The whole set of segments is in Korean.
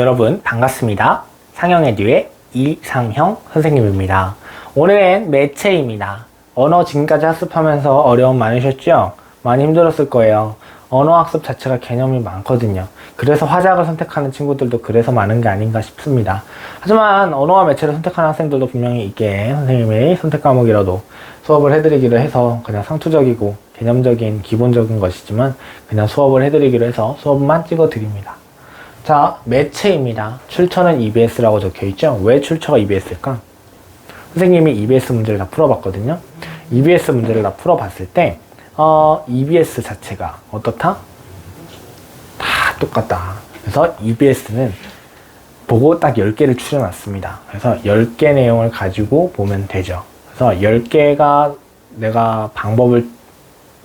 여러분 반갑습니다. 상영에듀의 이상형 선생님입니다. 오늘은 매체입니다. 언어 지금까지 학습하면서 어려움 많으셨죠? 많이 힘들었을 거예요. 언어 학습 자체가 개념이 많거든요. 그래서 화작을 선택하는 친구들도 그래서 많은 게 아닌가 싶습니다. 하지만 언어와 매체를 선택하는 학생들도 분명히 있게 선생님이 선택 과목이라도 수업을 해드리기로 해서 그냥 상투적이고 개념적인 기본적인 것이지만 그냥 수업을 해드리기로 해서 수업만 찍어드립니다. 자, 매체입니다. 출처는 EBS라고 적혀 있죠? 왜 출처가 EBS일까? 선생님이 EBS 문제를 다 풀어봤거든요. EBS 문제를 다 풀어봤을 때, 어, EBS 자체가 어떻다? 다 똑같다. 그래서 EBS는 보고 딱 10개를 추려놨습니다. 그래서 10개 내용을 가지고 보면 되죠. 그래서 10개가 내가 방법을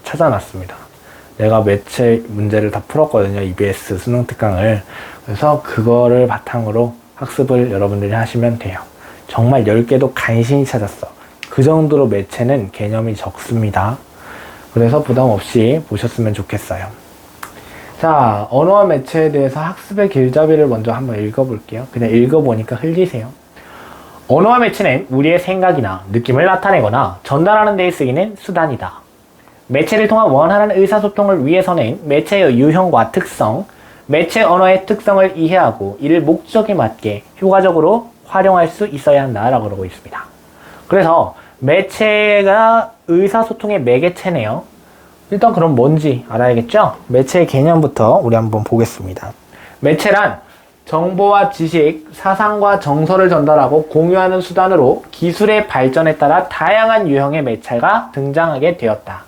찾아놨습니다. 내가 매체 문제를 다 풀었거든요. EBS 수능 특강을. 그래서 그거를 바탕으로 학습을 여러분들이 하시면 돼요. 정말 10개도 간신히 찾았어. 그 정도로 매체는 개념이 적습니다. 그래서 부담 없이 보셨으면 좋겠어요. 자, 언어와 매체에 대해서 학습의 길잡이를 먼저 한번 읽어볼게요. 그냥 읽어보니까 흘리세요. 언어와 매체는 우리의 생각이나 느낌을 나타내거나 전달하는 데 쓰이는 수단이다. 매체를 통한 원활한 의사소통을 위해서는 매체의 유형과 특성, 매체 언어의 특성을 이해하고 이를 목적에 맞게 효과적으로 활용할 수 있어야 한다라고 그러고 있습니다. 그래서 매체가 의사소통의 매개체네요. 일단 그럼 뭔지 알아야겠죠? 매체의 개념부터 우리 한번 보겠습니다. 매체란 정보와 지식, 사상과 정서를 전달하고 공유하는 수단으로 기술의 발전에 따라 다양한 유형의 매체가 등장하게 되었다.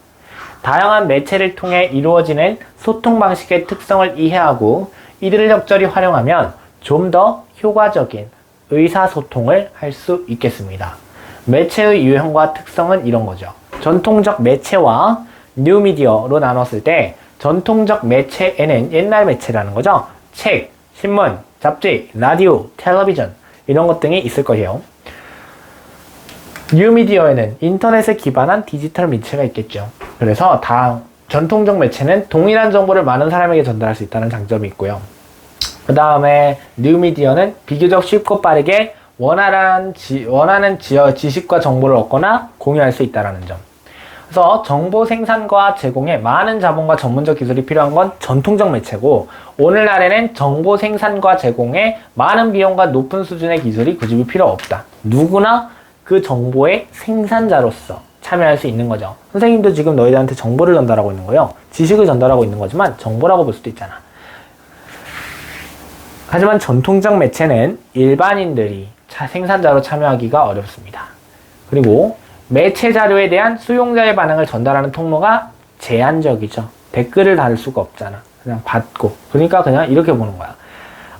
다양한 매체를 통해 이루어지는 소통 방식의 특성을 이해하고 이들을 적절히 활용하면 좀 더 효과적인 의사소통을 할 수 있겠습니다. 매체의 유형과 특성은 이런 거죠. 전통적 매체와 뉴미디어로 나눴을 때 전통적 매체에는 옛날 매체라는 거죠. 책, 신문, 잡지, 라디오, 텔레비전 이런 것 등이 있을 거예요. 뉴미디어에는 인터넷에 기반한 디지털 매체가 있겠죠. 그래서 다 전통적 매체는 동일한 정보를 많은 사람에게 전달할 수 있다는 장점이 있고요. 그 다음에 뉴미디어는 비교적 쉽고 빠르게 원활한 지, 원하는 지, 지식과 정보를 얻거나 공유할 수 있다는 점. 그래서 정보 생산과 제공에 많은 자본과 전문적 기술이 필요한 건 전통적 매체고 오늘날에는 정보 생산과 제공에 많은 비용과 높은 수준의 기술이 굳이 필요 없다. 누구나 그 정보의 생산자로서 참여할 수 있는 거죠. 선생님도 지금 너희들한테 정보를 전달하고 있는 거예요. 지식을 전달하고 있는 거지만 정보라고 볼 수도 있잖아. 하지만 전통적 매체는 일반인들이 생산자로 참여하기가 어렵습니다. 그리고 매체 자료에 대한 수용자의 반응을 전달하는 통로가 제한적이죠. 댓글을 달을 수가 없잖아. 그냥 받고. 그러니까 그냥 이렇게 보는 거야.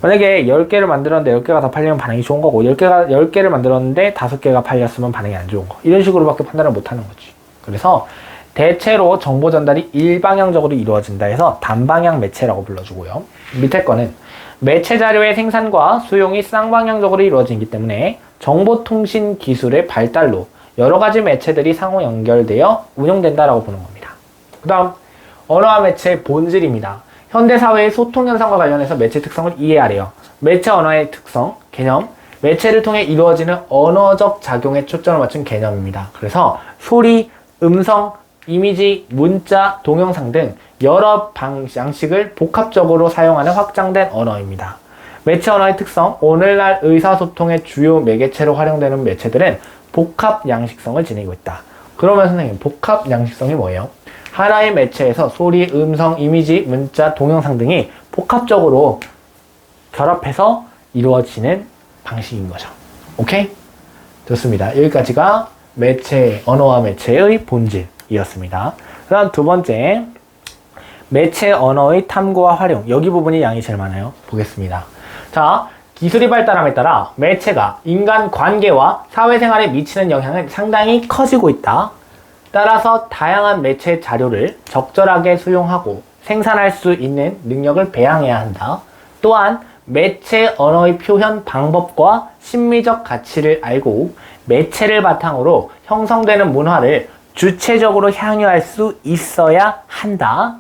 만약에 10개를 만들었는데 10개가 다 팔리면 반응이 좋은 거고 10개가 10개를 만들었는데 5개가 팔렸으면 반응이 안 좋은 거. 이런 식으로밖에 판단을 못 하는 거지. 그래서 대체로 정보 전달이 일방향적으로 이루어진다 해서 단방향 매체라고 불러주고요. 밑에 거는 매체 자료의 생산과 수용이 쌍방향적으로 이루어지기 때문에 정보통신 기술의 발달로 여러 가지 매체들이 상호 연결되어 운영된다라고 보는 겁니다. 그 다음 언어와 매체의 본질입니다. 현대 사회의 소통 현상과 관련해서 매체 특성을 이해하래요. 매체 언어의 특성, 개념, 매체를 통해 이루어지는 언어적 작용에 초점을 맞춘 개념입니다. 그래서 소리, 음성, 이미지, 문자, 동영상 등 여러 방식을 복합적으로 사용하는 확장된 언어입니다. 매체 언어의 특성, 오늘날 의사소통의 주요 매개체로 활용되는 매체들은 복합 양식성을 지니고 있다. 그러면 선생님, 복합 양식성이 뭐예요? 하나의 매체에서 소리, 음성, 이미지, 문자, 동영상 등이 복합적으로 결합해서 이루어지는 방식인 거죠. 오케이? 좋습니다. 여기까지가 매체, 언어와 매체의 본질이었습니다. 그 다음 두 번째, 매체 언어의 탐구와 활용. 여기 부분이 양이 제일 많아요. 보겠습니다. 자, 기술이 발달함에 따라 매체가 인간 관계와 사회생활에 미치는 영향은 상당히 커지고 있다. 따라서 다양한 매체 자료를 적절하게 수용하고 생산할 수 있는 능력을 배양해야 한다. 또한 매체 언어의 표현 방법과 심미적 가치를 알고 매체를 바탕으로 형성되는 문화를 주체적으로 향유할 수 있어야 한다.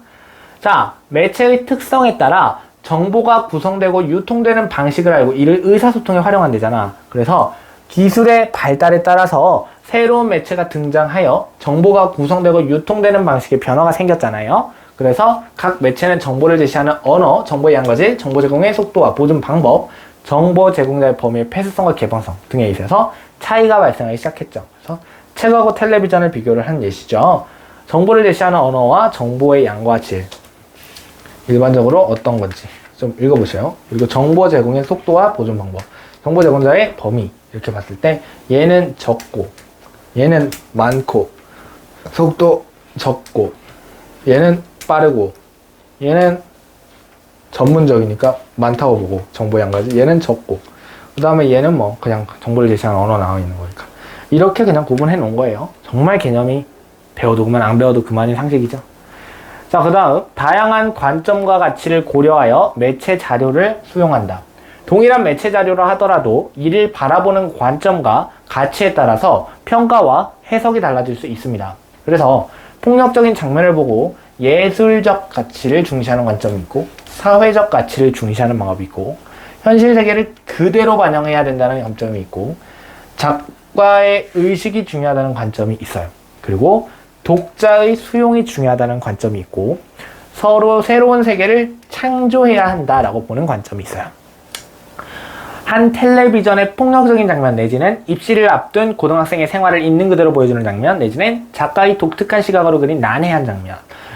자, 매체의 특성에 따라 정보가 구성되고 유통되는 방식을 알고 이를 의사소통에 활용한대잖아. 그래서 기술의 발달에 따라서 새로운 매체가 등장하여 정보가 구성되고 유통되는 방식의 변화가 생겼잖아요. 그래서 각 매체는 정보를 제시하는 언어, 정보의 양가지, 정보 제공의 속도와 보존 방법, 정보 제공자의 범위의 폐쇄성과 개방성 등에 있어서 차이가 발생하기 시작했죠. 그래서 책하고 텔레비전을 비교를 한 예시죠. 정보를 제시하는 언어와 정보의 양과 질. 일반적으로 어떤 건지 좀 읽어보세요. 그리고 정보 제공의 속도와 보존 방법. 정보 제공자의 범위 이렇게 봤을 때 얘는 적고 얘는 많고 속도 적고 얘는 빠르고 얘는 전문적이니까 많다고 보고 정보 양가지. 얘는 적고. 그 다음에 얘는 뭐 그냥 정보를 제시하는 언어 나와 있는 거니까. 이렇게 그냥 구분해 놓은 거예요. 정말 개념이 배워도 그만 안 배워도 그만인 상식이죠. 자 그 다음 다양한 관점과 가치를 고려하여 매체 자료를 수용한다. 동일한 매체 자료라 하더라도 이를 바라보는 관점과 가치에 따라서 평가와 해석이 달라질 수 있습니다 그래서 폭력적인 장면을 보고 예술적 가치를 중시하는 관점이 있고 사회적 가치를 중시하는 방법이 있고 현실 세계를 그대로 반영해야 된다는 관점이 있고 작가의 의식이 중요하다는 관점이 있어요. 그리고 독자의 수용이 중요하다는 관점이 있고 서로 새로운 세계를 창조해야 한다라고 보는 관점이 있어요. 한 텔레비전의 폭력적인 장면 내지는 입시를 앞둔 고등학생의 생활을 있는 그대로 보여주는 장면 내지는 작가의 독특한 시각으로 그린 난해한 장면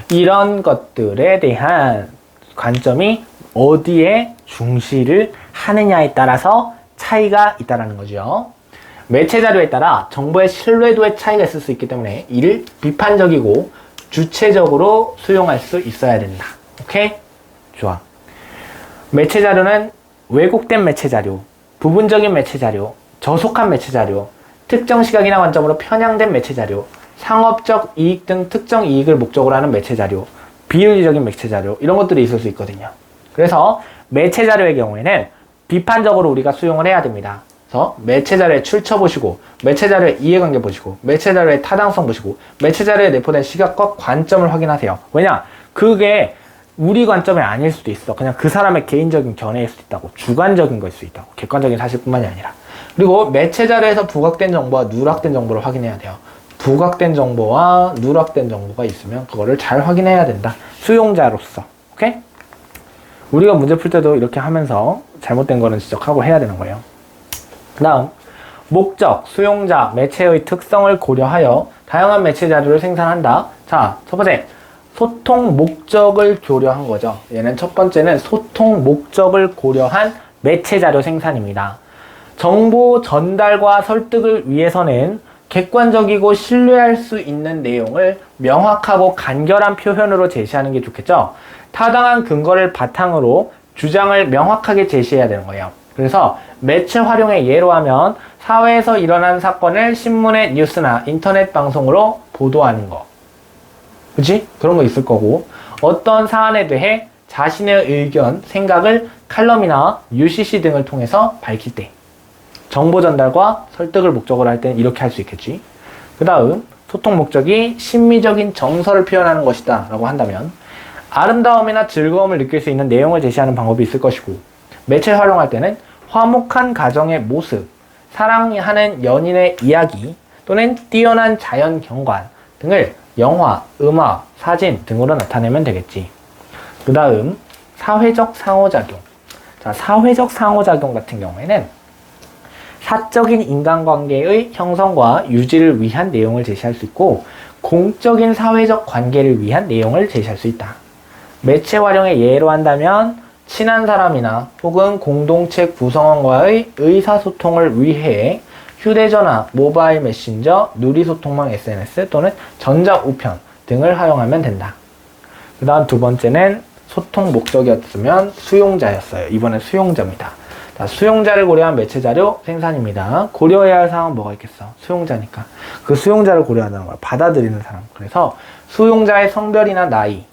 이런 것들에 대한 관점이 어디에 중시를 하느냐에 따라서 차이가 있다라는 거죠. 매체 자료에 따라 정보의 신뢰도의 차이가 있을 수 있기 때문에 이를 비판적이고 주체적으로 수용할 수 있어야 된다. 오케이? 좋아. 매체 자료는 왜곡된 매체 자료, 부분적인 매체 자료, 저속한 매체 자료, 특정 시각이나 관점으로 편향된 매체 자료, 상업적 이익 등 특정 이익을 목적으로 하는 매체 자료, 비윤리적인 매체 자료 이런 것들이 있을 수 있거든요. 그래서 매체 자료의 경우에는 비판적으로 우리가 수용을 해야 됩니다. 그래서 매체 자료의 출처 보시고, 매체 자료의 이해관계 보시고, 매체 자료의 타당성 보시고, 매체 자료에 내포된 시각과 관점을 확인하세요. 왜냐? 그게 우리 관점이 아닐 수도 있어. 그냥 그 사람의 개인적인 견해일 수도 있다고. 주관적인 거일 수 있다고. 객관적인 사실뿐만이 아니라. 그리고 매체 자료에서 부각된 정보와 누락된 정보를 확인해야 돼요. 부각된 정보와 누락된 정보가 있으면 그거를 잘 확인해야 된다. 수용자로서. 오케이? 우리가 문제 풀 때도 이렇게 하면서 잘못된 거는 지적하고 해야 되는 거예요. 그 다음, 목적, 수용자, 매체의 특성을 고려하여 다양한 매체 자료를 생산한다. 자, 첫 번째, 소통 목적을 고려한 거죠. 얘는 첫 번째는 소통 목적을 고려한 매체 자료 생산입니다. 정보 전달과 설득을 위해서는 객관적이고 신뢰할 수 있는 내용을 명확하고 간결한 표현으로 제시하는 게 좋겠죠. 타당한 근거를 바탕으로 주장을 명확하게 제시해야 되는 거예요. 그래서 매체 활용의 예로 하면 사회에서 일어난 사건을 신문의 뉴스나 인터넷 방송으로 보도하는 거. 그치? 그런 거 있을 거고 어떤 사안에 대해 자신의 의견, 생각을 칼럼이나 UCC 등을 통해서 밝힐 때 정보 전달과 설득을 목적으로 할 때는 이렇게 할 수 있겠지. 그 다음 소통 목적이 심미적인 정서를 표현하는 것이다 라고 한다면 아름다움이나 즐거움을 느낄 수 있는 내용을 제시하는 방법이 있을 것이고 매체 활용할 때는 화목한 가정의 모습, 사랑하는 연인의 이야기 또는 뛰어난 자연 경관 등을 영화, 음악, 사진 등으로 나타내면 되겠지. 그 다음 사회적 상호작용. 자, 사회적 상호작용 같은 경우에는 사적인 인간관계의 형성과 유지를 위한 내용을 제시할 수 있고 공적인 사회적 관계를 위한 내용을 제시할 수 있다. 매체 활용의 예로 한다면 친한 사람이나 혹은 공동체 구성원과의 의사소통을 위해 휴대전화, 모바일 메신저, 누리소통망 SNS 또는 전자우편 등을 활용하면 된다. 그 다음 두 번째는 소통 목적이었으면 수용자였어요. 이번엔 수용자입니다. 자, 수용자를 고려한 매체 자료 생산입니다. 고려해야 할 사항은 뭐가 있겠어? 수용자니까. 그 수용자를 고려한다는 거야. 받아들이는 사람. 그래서 수용자의 성별이나 나이,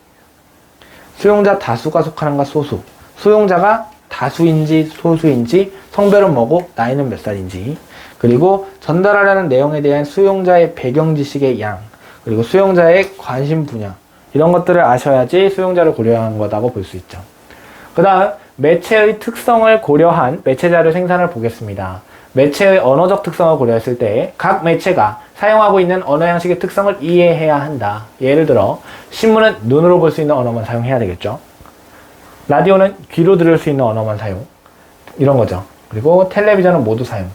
수용자 다수가 속하는가 소수, 수용자가 다수인지 소수인지, 성별은 뭐고, 나이는 몇 살인지, 그리고 전달하려는 내용에 대한 수용자의 배경 지식의 양, 그리고 수용자의 관심 분야, 이런 것들을 아셔야지 수용자를 고려하는 거다고 볼 수 있죠. 그 다음 매체의 특성을 고려한 매체 자료 생산을 보겠습니다. 매체의 언어적 특성을 고려했을 때 각 매체가 사용하고 있는 언어 양식의 특성을 이해해야 한다. 예를 들어 신문은 눈으로 볼 수 있는 언어만 사용해야 되겠죠. 라디오는 귀로 들을 수 있는 언어만 사용. 이런 거죠. 그리고 텔레비전은 모두 사용.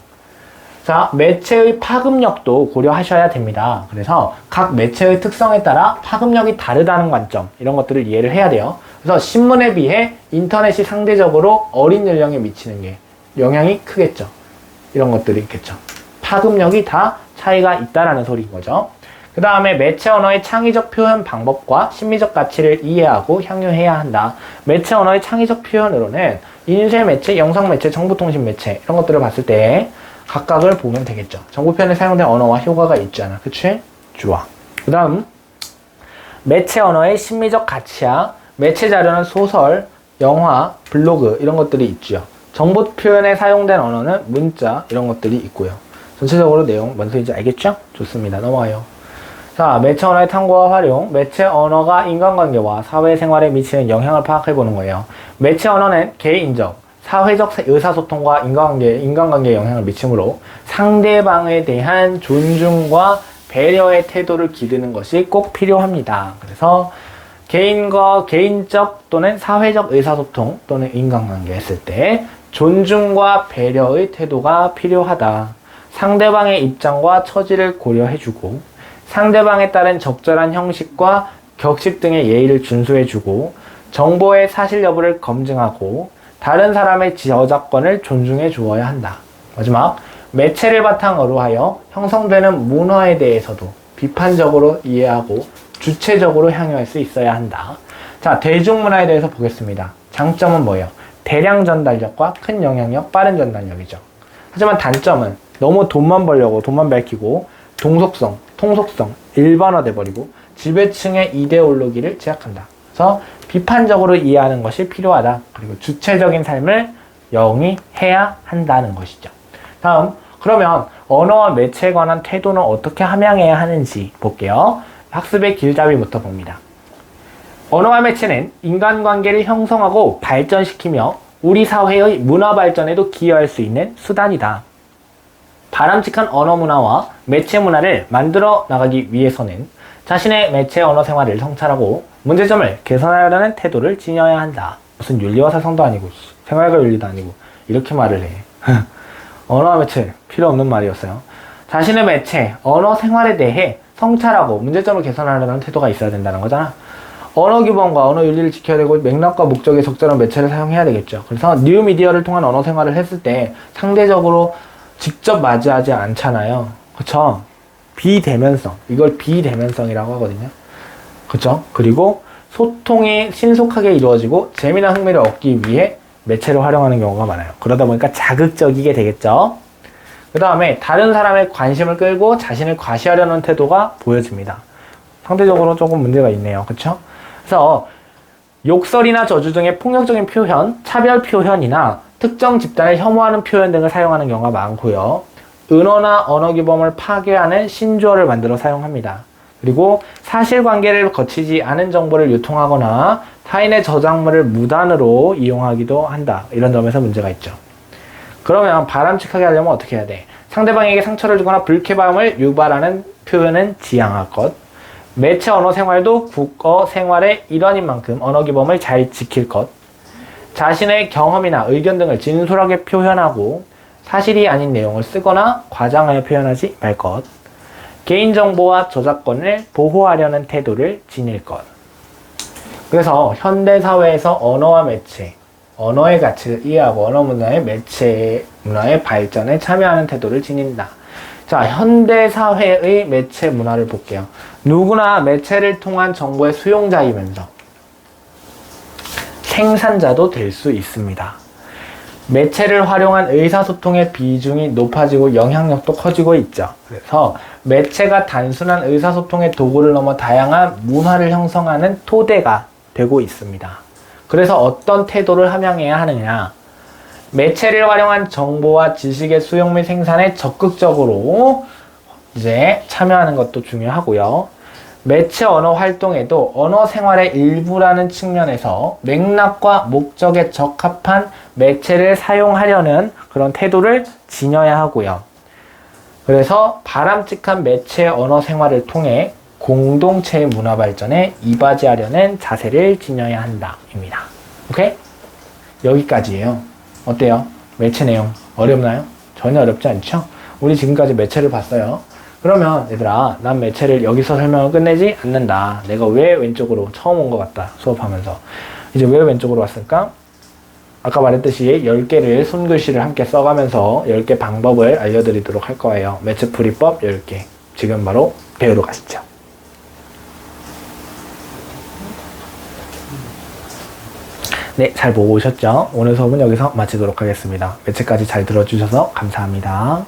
자, 매체의 파급력도 고려하셔야 됩니다. 그래서 각 매체의 특성에 따라 파급력이 다르다는 관점, 이런 것들을 이해를 해야 돼요. 그래서 신문에 비해 인터넷이 상대적으로 어린 연령에 미치는 게 영향이 크겠죠. 이런 것들이 있겠죠. 파급력이 다 차이가 있다라는 소리인 거죠. 그 다음에 매체 언어의 창의적 표현 방법과 심미적 가치를 이해하고 향유해야 한다. 매체 언어의 창의적 표현으로는 인쇄 매체, 영상 매체, 정보통신 매체 이런 것들을 봤을 때 각각을 보면 되겠죠. 정보 표현에 사용된 언어와 효과가 있잖아. 그치? 좋아. 그 다음 매체 언어의 심미적 가치야 매체 자료는 소설, 영화, 블로그 이런 것들이 있죠. 정보 표현에 사용된 언어는 문자 이런 것들이 있고요. 전체적으로 내용 뭔 소리인지 알겠죠? 좋습니다. 넘어가요. 자, 매체 언어의 탐구와 활용, 매체 언어가 인간관계와 사회생활에 미치는 영향을 파악해 보는 거예요. 매체 언어는 개인적, 사회적 의사소통과 인간관계, 인간관계에 영향을 미치므로 상대방에 대한 존중과 배려의 태도를 기르는 것이 꼭 필요합니다. 그래서 개인과 개인적 또는 사회적 의사소통 또는 인간관계 했을 때 존중과 배려의 태도가 필요하다. 상대방의 입장과 처지를 고려해주고 상대방에 따른 적절한 형식과 격식 등의 예의를 준수해주고 정보의 사실 여부를 검증하고 다른 사람의 저작권을 존중해 주어야 한다. 마지막 매체를 바탕으로 하여 형성되는 문화에 대해서도 비판적으로 이해하고 주체적으로 향유할 수 있어야 한다. 자, 대중문화에 대해서 보겠습니다. 장점은 뭐예요? 대량 전달력과 큰 영향력, 빠른 전달력이죠. 하지만 단점은 너무 돈만 벌려고 돈만 밝히고 동속성, 통속성, 일반화돼 버리고 지배층의 이데올로기를 제약한다. 그래서 비판적으로 이해하는 것이 필요하다. 그리고 주체적인 삶을 영위해야 한다는 것이죠. 다음, 그러면 언어와 매체에 관한 태도는 어떻게 함양해야 하는지 볼게요. 학습의 길잡이부터 봅니다. 언어와 매체는 인간관계를 형성하고 발전시키며 우리 사회의 문화 발전에도 기여할 수 있는 수단이다. 바람직한 언어 문화와 매체 문화를 만들어 나가기 위해서는 자신의 매체 언어 생활을 성찰하고 문제점을 개선하려는 태도를 지녀야 한다. 무슨 윤리와 사상도 아니고 생활과 윤리도 아니고 이렇게 말을 해. 언어와 매체 필요 없는 말이었어요. 자신의 매체, 언어 생활에 대해 성찰하고 문제점을 개선하려는 태도가 있어야 된다는 거잖아. 언어 기본과 언어 윤리를 지켜야 되고 맥락과 목적에 적절한 매체를 사용해야 되겠죠. 그래서 뉴 미디어를 통한 언어 생활을 했을 때 상대적으로 직접 맞이하지 않잖아요. 그쵸? 비대면성. 이걸 비대면성이라고 하거든요. 그쵸? 그리고 소통이 신속하게 이루어지고 재미나 흥미를 얻기 위해 매체를 활용하는 경우가 많아요. 그러다 보니까 자극적이게 되겠죠? 그 다음에 다른 사람의 관심을 끌고 자신을 과시하려는 태도가 보여집니다. 상대적으로 조금 문제가 있네요. 그쵸? 그래서 욕설이나 저주 등의 폭력적인 표현, 차별 표현이나 특정 집단을 혐오하는 표현 등을 사용하는 경우가 많고요. 은어나 언어 규범을 파괴하는 신조어를 만들어 사용합니다. 그리고 사실관계를 거치지 않은 정보를 유통하거나 타인의 저작물을 무단으로 이용하기도 한다. 이런 점에서 문제가 있죠. 그러면 바람직하게 하려면 어떻게 해야 돼? 상대방에게 상처를 주거나 불쾌감을 유발하는 표현은 지양할 것. 매체 언어 생활도 국어 생활의 일환인 만큼 언어 규범을 잘 지킬 것. 자신의 경험이나 의견 등을 진솔하게 표현하고 사실이 아닌 내용을 쓰거나 과장하여 표현하지 말 것. 개인정보와 저작권을 보호하려는 태도를 지닐 것. 그래서 현대사회에서 언어와 매체, 언어의 가치를 이해하고 언어 문화의 매체 문화의 발전에 참여하는 태도를 지닌다. 자, 현대사회의 매체 문화를 볼게요. 누구나 매체를 통한 정보의 수용자이면서 생산자도 될 수 있습니다. 매체를 활용한 의사소통의 비중이 높아지고 영향력도 커지고 있죠. 그래서 매체가 단순한 의사소통의 도구를 넘어 다양한 문화를 형성하는 토대가 되고 있습니다. 그래서 어떤 태도를 함양해야 하느냐. 매체를 활용한 정보와 지식의 수용 및 생산에 적극적으로 이제 참여하는 것도 중요하고요. 매체 언어 활동에도 언어 생활의 일부라는 측면에서 맥락과 목적에 적합한 매체를 사용하려는 그런 태도를 지녀야 하고요. 그래서 바람직한 매체 언어 생활을 통해 공동체의 문화 발전에 이바지하려는 자세를 지녀야 한다.입니다. 오케이? 여기까지예요. 어때요? 매체 내용 어렵나요? 전혀 어렵지 않죠? 우리 지금까지 매체를 봤어요. 그러면 얘들아, 난 매체를 여기서 설명을 끝내지 않는다. 내가 왜 왼쪽으로 처음 온 것 같다. 수업하면서. 이제 왜 왼쪽으로 왔을까? 아까 말했듯이 10개를 손글씨를 함께 써가면서 10개 방법을 알려드리도록 할 거예요. 매체풀이법 10개. 지금 바로 배우러 가시죠. 네, 잘 보고 오셨죠? 오늘 수업은 여기서 마치도록 하겠습니다. 매체까지 잘 들어주셔서 감사합니다.